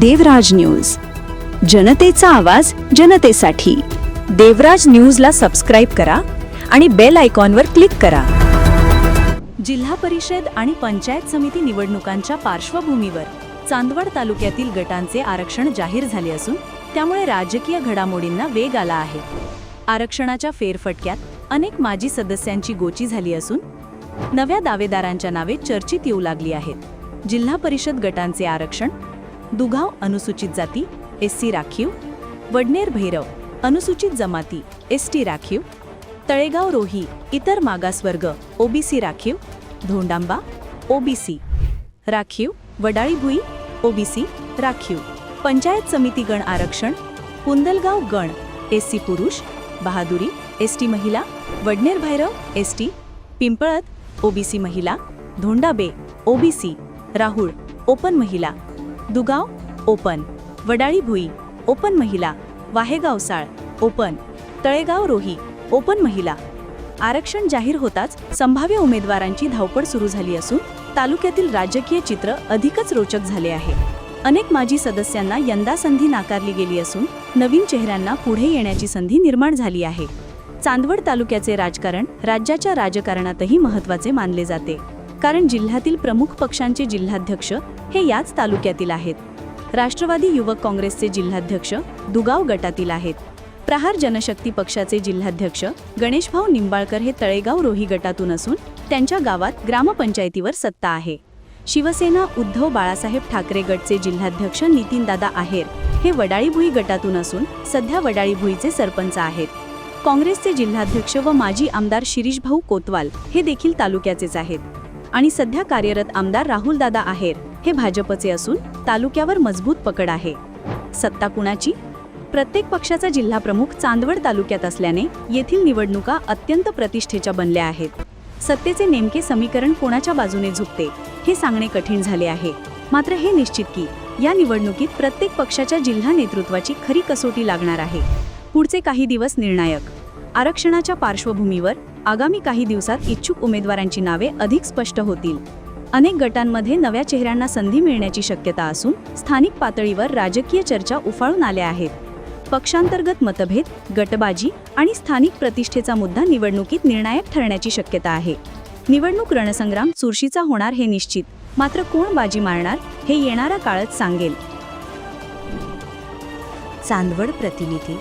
देवराज news. जनतेचा आवाज जनतेसाठी. देवराज न्यूजला सबस्क्राईब करा आणि बेल आयकॉनवर क्लिक करा. जिल्हा परिषद आणि पंचायत समिती निवडणुकांच्या पार्श्वभूमीवर चांदवड तालुक्यातील गटांचे आरक्षण जाहीर झाले असून त्यामुळे राजकीय घडामोडींना वेग आला आहे. आरक्षणाच्या फेरफटक्यात अनेक माजी सदस्यांची गोची झाली असून नव्या दावेदारांच्या नावे चर्चेत येऊ लागली आहेत. जिल्हा परिषद गटांचे आरक्षण दुगाव अनुसूचित जाती एस सी राखीव वडनेर भैरव अनुसूचित जमाती एस टी राखीव तळेगाव रोही इतर मागासवर्ग ओबीसी राखीव धोंडांबा ओबीसी राखीव वडाळी भुई ओबीसी राखीव. पंचायत समिती गण आरक्षण कुंदलगाव गण एस सी पुरुष बहादुरी एस टी महिला Vadner Bhairav S T Pimpalat OBC महिला धोंडाबे ओबीसी राहुळ ओपन महिला. दुगाव ओपन. वडाळी भुई ओपन महिला. वाहेगावसाळ ओपन. तळेगाव रोही ओपन महिला. आरक्षण जाहीर होताच संभाव्य उमेदवारांची धावपळ सुरू झाली असून तालुक्यातील राजकीय चित्र अधिकच रोचक झाले आहे. अनेक माजी सदस्यांना यंदा संधी नाकारली गेली असून नवीन चेहऱ्यांना पुढे येण्याची संधी निर्माण झाली आहे. चांदवड तालुक्याचे राजकारण राज्याच्या राजकारणातही महत्त्वाचे मानले जाते. कारण जिल्ह्यातील प्रमुख पक्षांचे जिल्हाध्यक्ष हे याच तालुक्यातील आहेत. राष्ट्रवादी युवक काँग्रेसचे जिल्हाध्यक्ष दुगाव गटातील आहेत. प्रहार जनशक्ती पक्षाचे जिल्हाध्यक्ष गणेशभाऊ निंबाळकर हे तळेगाव रोही गटातून असून त्यांच्या गावात ग्रामपंचायतीवर सत्ता आहे. शिवसेना उद्धव बाळासाहेब ठाकरे गटचे जिल्हाध्यक्ष नितीनदादा आहेर हे वडाळीभुई गटातून असून सध्या वडाळीभुईचे सरपंच आहेत. काँग्रेसचे जिल्हाध्यक्ष व माजी आमदार शिरीषभाऊ कोतवाल हे देखील तालुक्याचेच आहेत. आणि सध्या कार्यरत आमदार राहुलदादा आहेर हे भाजपचे असून तालुक्यावर मजबूत पकड आहे. सत्ता कुणाची? प्रत्येक पक्षाचा जिल्हा प्रमुख चांदवड तालुक्यात असल्याने येथील निवडणुका अत्यंत प्रतिष्ठेच्या बनल्या आहेत. सत्तेचे नेमके समीकरण कोणाच्या बाजूने झुकते हे सांगणे कठीण झाले आहे. मात्र हे निश्चित की या निवडणुकीत प्रत्येक पक्षाच्या जिल्हा नेतृत्वाची खरी कसोटी लागणार आहे. पुढचे काही दिवस निर्णायक आरक्षणाच्या पार्श्वभूमीवर आगामी काही दिवसात इच्छुक उमेदवारांची नावे अधिक स्पष्ट होतील. अनेक गटांमध्ये नव्या चेहऱ्यांना संधी मिळण्याची शक्यता असून स्थानिक पातळीवर राजकीय चर्चा उफाळून आल्या आहेत. पक्षांतर्गत मतभेद गटबाजी आणि स्थानिक प्रतिष्ठेचा मुद्दा निवडणुकीत निर्णायक ठरण्याची शक्यता आहे. निवडणूक रणसंग्राम चुरशीचा होणार हे निश्चित. मात्र कोण बाजी मारणार हे येणारा काळच सांगेल. चांदवड प्रतिनिधी